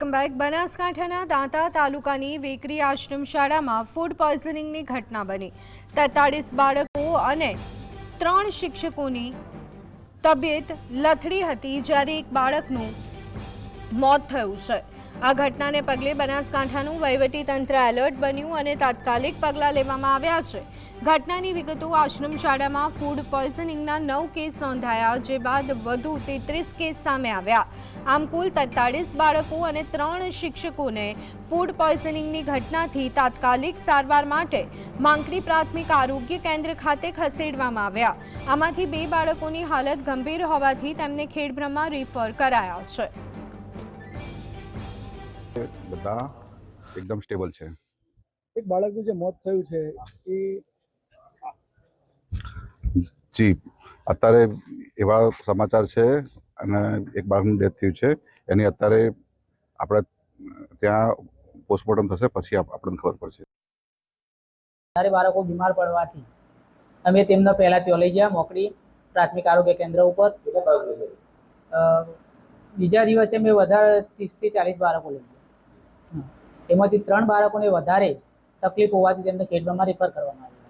Welcome back બનાસકાંઠાના દાંતા તાલુકાની વેકરી આશ્રમ શાળામાં ફૂડ પોઈઝનિંગની ઘટના બની. તેતાળીસ બાળકો અને ત્રણ શિક્ષકોની તબિયત લથડી હતી જ્યારે એક બાળકનું મોત થયું છે. આ ઘટનાને પગલે બનાસકાંઠાનું તંત્ર એલર્ટ બન્યું અને તાત્કાલિક પગલાં લેવામાં આવ્યા છે. ઘટનાની વિગતો આશ્રમ શાળામાં ફૂડ પોઈઝનિંગના નવ કેસ નોંધાયા, જે બાદ વધુ તેત્રીસ કેસ સામે આવ્યા. આમ કુલ તેતાળીસ બાળકો અને ત્રણ શિક્ષકોને ફૂડ પોઈઝનિંગની ઘટનાથી તાત્કાલિક સારવાર માટે માંકડી પ્રાથમિક આરોગ્ય કેન્દ્ર ખાતે ખસેડવામાં આવ્યા. આમાંથી બે બાળકોની હાલત ગંભીર હોવાથી તેમને ખેડબ્રહ્મા રિફર કરાયા છે. બધા એકદમ સ્ટેબલ છે. એક બાળકનું જે મોત થયું છે એ જી અત્યારે એવા સમાચાર છે અને એક બાળકનું ડેથ થયું છે. એની અત્યારે આપણે ત્યાં પોસ્ટમોર્ટમ થશે પછી આપણને ખબર પડશે. ત્યારે બાળકો બીમાર પડવાથી અમે તેમને પહેલાં ત્યાં લઈ ગયા મોકડી પ્રાથમિક આરોગ્ય કેન્દ્ર ઉપર બીજા દિવસે મેં વધારે ત્રીસથી ચાલીસ બાળકો લઈ ગયા. એમાંથી ત્રણ બાળકોને વધારે તકલીફ હોવાથી તેમને ખેડબ્રહ્મા રેફર કરવામાં આવ્યા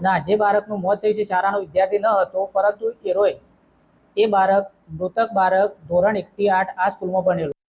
ના જે બાળકનું મોત થયું છે શાળાનો વિદ્યાર્થી ન હતો પરંતુ એરોએ એ બાળક મૃતક બાળક ધોરણ એકથી આઠ આ સ્કૂલમાં ભણેલું